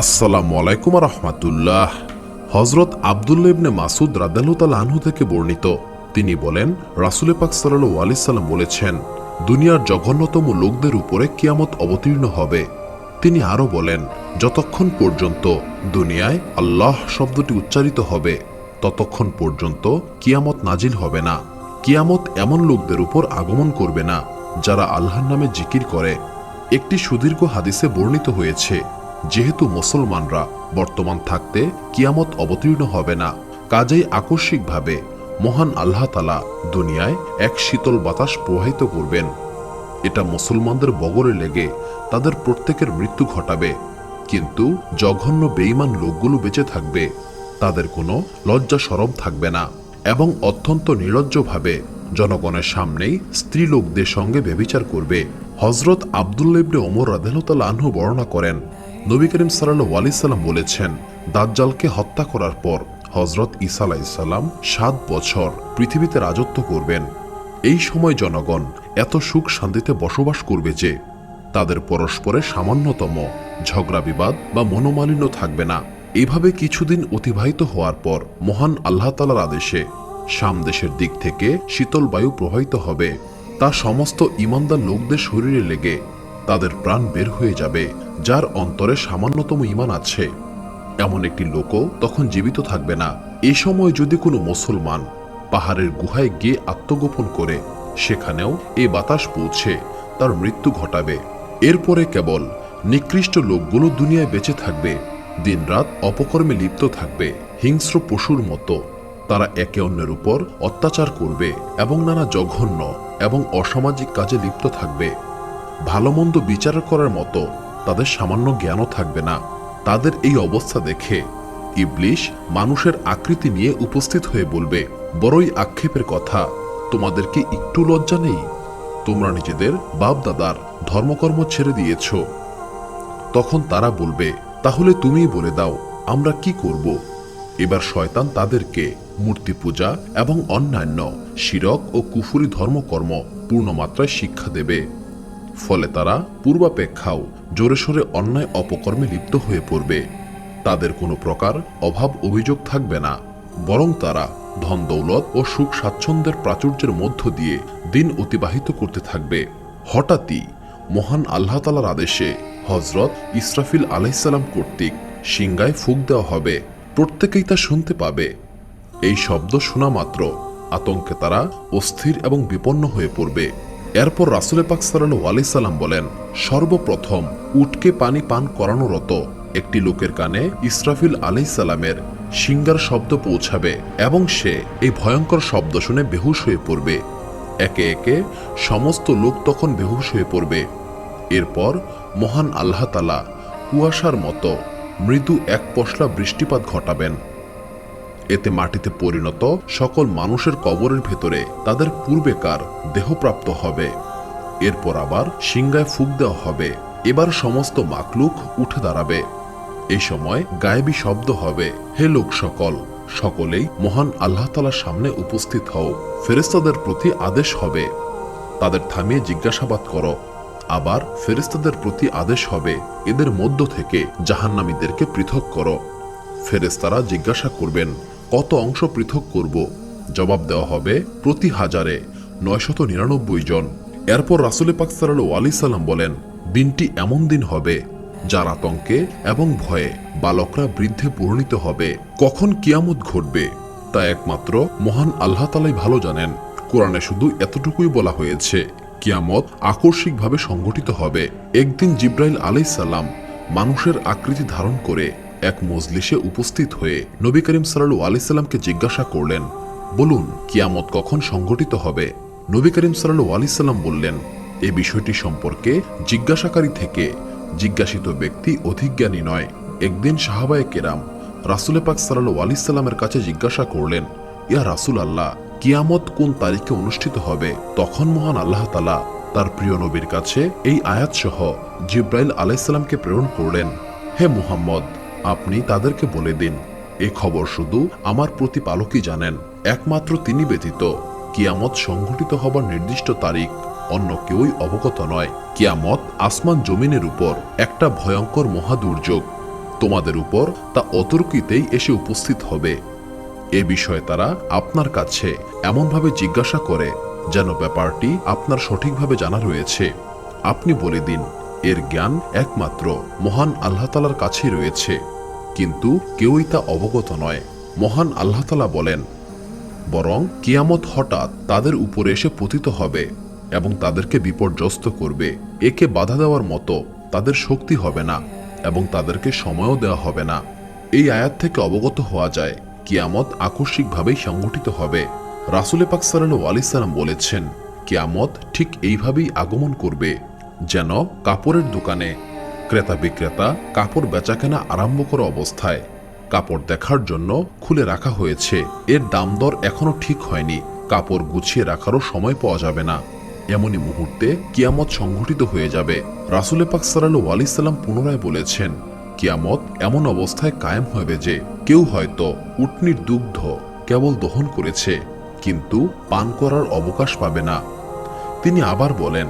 আসসালামু আলাইকুম রহমাতুল্লাহ। হজরত আবদুল্লা ইবনে মাসুদ রাদালুতাল আনহু থেকে বর্ণিত। তিনি বলেন, রাসুলে পাক সাল্লু আলি সাল্লাম বলেছেন, দুনিয়ার জঘন্যতম লোকদের উপরে কিয়ামত অবতীর্ণ হবে। তিনি আরও বলেন, যতক্ষণ পর্যন্ত দুনিয়ায় আল্লাহ শব্দটি উচ্চারিত হবে, ততক্ষণ পর্যন্ত কিয়ামত নাজিল হবে না। কিয়ামত এমন লোকদের উপর আগমন করবে না, যারা আল্লাহর নামে জিকির করে। একটি সুদীর্ঘ হাদিসে বর্ণিত হয়েছে যেহেতু মুসলমানরা বর্তমান থাকতে কিয়ামত অবতীর্ণ হবে না, কাজেই আকস্মিকভাবে মহান আল্লাহ তালা দুনিয়ায় এক শীতল বাতাস প্রবাহিত করবেন। এটা মুসলমানদের বগরে লেগে তাদের প্রত্যেকের মৃত্যু ঘটাবে। কিন্তু জঘন্য বেঈমান লোকগুলো বেঁচে থাকবে। তাদের কোনো লজ্জা সরব থাকবে না এবং অত্যন্ত নির্লজ্জভাবে জনগণের সামনেই স্ত্রী লোকদের সঙ্গে ব্যভিচার করবে। হজরত আবদুল্লা ইবনে ওমর রাদেহতাল আনহু বর্ণনা করেন নবী করিম সাল্লাম বলেছেন, দাজ্জালকে হত্যা করার পর হজরত ইসা আলাইসাল্লাম সাত বছর পৃথিবীতে রাজত্ব করবেন। এই সময় জনগণ এত সুখ শান্তিতে বসবাস করবে যে তাদের পরস্পরে সামান্যতম ঝগড়া বিবাদ বা মনোমালিন্য থাকবে না। এভাবে কিছুদিন অতিবাহিত হওয়ার পর মহান আল্লাহ তালার আদেশে শাম দেশের দিক থেকে শীতল বায়ু প্রবাহিত হবে। তা সমস্ত ইমানদার লোকদের শরীরে লেগে তাদের প্রাণ বের হয়ে যাবে। যার অন্তরে সামান্যতম ইমান আছে। এমন একটি লোকও তখন জীবিত থাকবে না। এ সময় যদি কোনো মুসলমান পাহাড়ের গুহায় গিয়ে আত্মগোপন করে, সেখানেও এ বাতাস পৌঁছে, তার মৃত্যু ঘটাবে। এরপরে কেবল নিকৃষ্ট লোকগুলো দুনিয়ায় বেঁচে থাকবে, দিনরাত অপকর্মে লিপ্ত থাকবে, হিংস্র পশুর মতো। তারা একে অন্যের উপর অত্যাচার করবে এবং নানা জঘন্য এবং অসামাজিক কাজে লিপ্ত থাকবে। ভালো মন্দ বিচার করার মতো তাদের সামান্য জ্ঞানও থাকবে না। তাদের এই অবস্থা দেখে ইবলিশ মানুষের আকৃতি নিয়ে উপস্থিত হয়ে বলবে, বড়ই আক্ষেপের কথা, তোমাদের কি একটু লজ্জা নেই? তোমরা নিজেদের বাপ দাদার ধর্মকর্ম ছেড়ে দিয়েছ। তখন তারা বলবে, তাহলে তুমিই বলে দাও, আমরা কি করব? এবার শয়তান তাদেরকে মূর্তি পূজা এবং অন্যান্য শিরক ও কুফুরি ধর্মকর্ম পূর্ণমাত্রায় শিক্ষা দেবে। ফলে তারা পূর্বাপেক্ষাও জোরে সোরে অন্যায় অপকর্মে লিপ্ত হয়ে পড়বে। তাদের কোনো প্রকার অভাব অভিযোগ থাকবে না। বরং তারা ধন দৌলত ও সুখ স্বাচ্ছন্দ্যের প্রাচুর্যের মধ্য দিয়ে দিন অতিবাহিত করতে থাকবে। হঠাৎই মহান আল্লাহ তালার আদেশে হজরত ইসরাফিল আলাইসাল্লাম কর্তৃক সিংগায় ফুক দেওয়া হবে। প্রত্যেকেই তা শুনতে পাবে। এই শব্দ শোনা মাত্র আতঙ্কে তারা অস্থির এবং বিপন্ন হয়ে পড়বে। এরপর রাসুলে পাক সাল্লু আলি সাল্লাম বলেন, সর্বপ্রথম উটকে পানি পান করানোরত একটি লোকের কানে ইসরাফিল আলাই সালামের সিঙ্গার শব্দ পৌঁছাবে এবং সে এই ভয়ঙ্কর শব্দ শুনে বেহুশ হয়ে পড়বে। একে একে সমস্ত লোক তখন বেহুশ হয়ে পড়বে। এরপর মহান আল্লাহ তালা কুয়াশার মতো মৃদু এক পশলা বৃষ্টিপাত ঘটাবেন। এতে মাটিতে পরিণত সকল মানুষের কবরের ভেতরে তাদের পূর্বেকার দেহপ্রাপ্ত হবে। এরপর আবার সিংগায় ফুক দেওয়া হবে। এবার সমস্ত মাকলুক উঠে দাঁড়াবে। এই সময় গায়েবী শব্দ হবে, হে লোক সকল, সকলেই মহান আল্লাহ তালার সামনে উপস্থিত হও। ফেরেস্তাদের প্রতি আদেশ হবে। তাদের থামিয়ে জিজ্ঞাসাবাদ করো। আবার ফেরেস্তাদের প্রতি আদেশ হবে, এদের মধ্য থেকে জাহান্নামীদেরকে পৃথক করো। ফেরেস্তারা জিজ্ঞাসা করবেন কত অংশ পৃথক করব? জবাব দেওয়া হবে, প্রতি হাজারে নয়শত নিরানব্বই জন। এরপর রাসুলে পাক সাল্লাল্লাহু আলাইহি সাল্লাম বলেন, দিনটি এমন দিন হবে, যার আতঙ্কে এবং ভয়ে বালকরা বৃদ্ধে পরিণত হবে। কখন কিয়ামত ঘটবে, তা একমাত্র মহান আল্লাহ তালাই ভালো জানেন। কোরআনে শুধু এতটুকুই বলা হয়েছে, কিয়ামত আকস্মিকভাবে সংগঠিত হবে। একদিন জিব্রাইল আলাইসাল্লাম মানুষের আকৃতি ধারণ করে এক মজলিসে উপস্থিত হয়ে নবী করিম সাল্লু আলাইসাল্লামকে জিজ্ঞাসা করলেন, বলুন, কিয়ামত কখন সংগঠিত হবে? নবী করিম সাল্লু আলাইসাল্লাম বললেন, এ বিষয়টি সম্পর্কে জিজ্ঞাসাকারী থেকে জিজ্ঞাসিত ব্যক্তি অধিক জ্ঞানী নয়। একদিন সাহাবায়ে কেরাম রাসুলে পাক সাল্লু আলাইসাল্লামের কাছে জিজ্ঞাসা করলেন, ইয়া রাসুল আল্লাহ, কিয়ামত কোন তারিখে অনুষ্ঠিত হবে? তখন মহান আল্লাহ তালা তার প্রিয় নবীর কাছে এই আয়াত সহ জিব্রাইল আলাইসাল্লামকে প্রেরণ করলেন, হে মুহাম্মদ আপনি তাদেরকে বলে দিন, এ খবর শুধু আমার প্রতিপালকই জানেন, একমাত্র তিনি ব্যতীত। কিয়ামত সংঘটিত হবার নির্দিষ্ট তারিখ, অন্য কেউই অবগত নয়। কিয়ামত আসমান জমিনের উপর একটা ভয়ঙ্কর মহাদুর্যোগ। তোমাদের উপর তা অতর্কিতেই এসে উপস্থিত হবে। এ বিষয়ে তারা আপনার কাছে এমনভাবে জিজ্ঞাসা করে, যেন ব্যাপারটি আপনার সঠিকভাবে জানা রয়েছে। আপনি বলে দিন এর জ্ঞান একমাত্র মহান আল্লাহ তালার কাছেই রয়েছে। কিন্তু কেউই তা অবগত নয়। মহান আল্লাহ তালা বলেন, বরং কিয়ামত হঠাৎ তাদের উপরে এসে পতিত হবে এবং তাদেরকে বিপর্যস্ত করবে। একে বাধা দেওয়ার মতো তাদের শক্তি হবে না এবং তাদেরকে সময়ও দেওয়া হবে না। এই আয়াত থেকে অবগত হওয়া যায়, কিয়ামত আকস্মিকভাবেই সংগঠিত হবে। রাসুলে পাক আলিসাল্লাম বলেছেন, কিয়ামত ঠিক এইভাবেই আগমন করবে। যেন কাপড়ের দোকানে ক্রেতা বিক্রেতা কাপড় বেচাকেনা আরম্ভ করা অবস্থায় কাপড় দেখার জন্য খুলে রাখা হয়েছে। এর দাম দর এখনও ঠিক হয়নি। কাপড় গুছিয়ে রাখারও সময় পাওয়া যাবে না। এমনই মুহূর্তে কিয়ামত সংঘটিত হয়ে যাবে। রাসুলে পাক সাল্লাল্লাহু আলাইহি সাল্লাম পুনরায় বলেছেন, কিয়ামত এমন অবস্থায় কায়েম হবে যে কেউ হয়তো উটনির দুগ্ধ কেবল দহন করেছে, কিন্তু পান করার অবকাশ পাবে না। তিনি আবার বলেন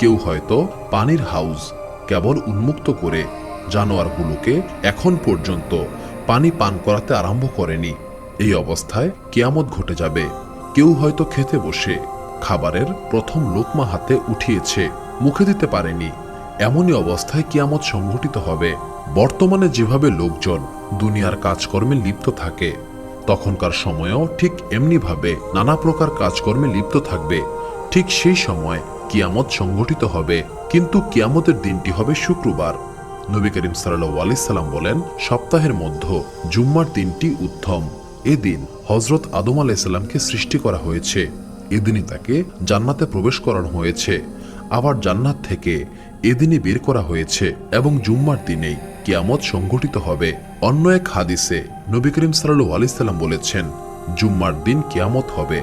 কেউ হয়তো পানির হাউস কেবল উন্মুক্ত করে জানোয়ারগুলোকে এখন পর্যন্ত পানি পান করাতে আরম্ভ করেনি। এই অবস্থায় কেয়ামত ঘটে যাবে। কেউ হয়তো খেতে বসে খাবারের প্রথম লোকমা হাতে উঠিয়েছে, মুখে দিতে পারেনি। এমনই অবস্থায় কিয়ামত সংঘটিত হবে। বর্তমানে যেভাবে লোকজন দুনিয়ার কাজকর্মে লিপ্ত থাকে, তখনকার সময়েও ঠিক এমনিভাবে নানা প্রকার কাজকর্মে লিপ্ত থাকবে। ঠিক সেই সময় কিয়ামত সংঘটিত হবে, কিন্তু কিয়ামতের দিনটি হবে শুক্রবার। নবী করিম আলাইহি সাল্লাম বলেন, সপ্তাহের মধ্যে জুম্মার দিনটি উত্তম। এদিন হজরত আদম আলাইসাল্লামকে সৃষ্টি করা হয়েছে। এদিনই তাকে জান্নাতে প্রবেশ করানো হয়েছে। আবার জান্নাত থেকে এদিনই বের করা হয়েছে এবং জুম্মার দিনেই কিয়ামত সংঘটিত হবে। অন্য এক হাদিসে নবী করিম সাল্লাল্লাহু আলাইহি সাল্লাম বলেছেন, জুম্মার দিন কিয়ামত হবে।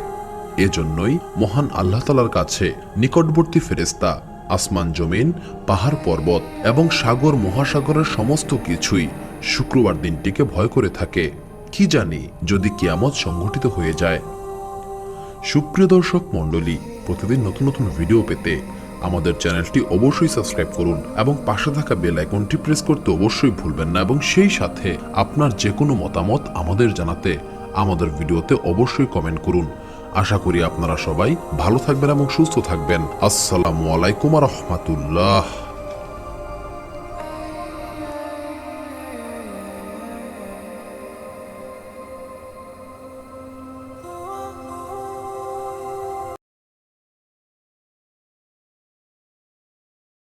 এজন্যই মহান আল্লাহ তালার কাছে নিকটবর্তী ফেরেস্তা আসমান জমিন, পাহাড় পর্বত এবং সাগর, মহাসাগরের সমস্ত কিছুই শুক্রবার দিনটিকে ভয় করে থাকে। কি জানি যদি কিয়ামত সংঘটিত হয়ে যায়। সুপ্রিয় দর্শক মণ্ডলী, প্রতিদিন নতুন নতুন ভিডিও পেতে আমাদের চ্যানেলটি অবশ্যই সাবস্ক্রাইব করুন এবং পাশে থাকা বেল আইকনটি প্রেস করতে অবশ্যই ভুলবেন না এবং সেই সাথে আপনার যে কোনো মতামত আমাদের জানাতে আমাদের ভিডিওতে অবশ্যই কমেন্ট করুন। আশা করি আপনারা সবাই ভালো থাকবেন এবং সুস্থ থাকবেন। আসসালামু আলাইকুম রহমতুল্লাহ।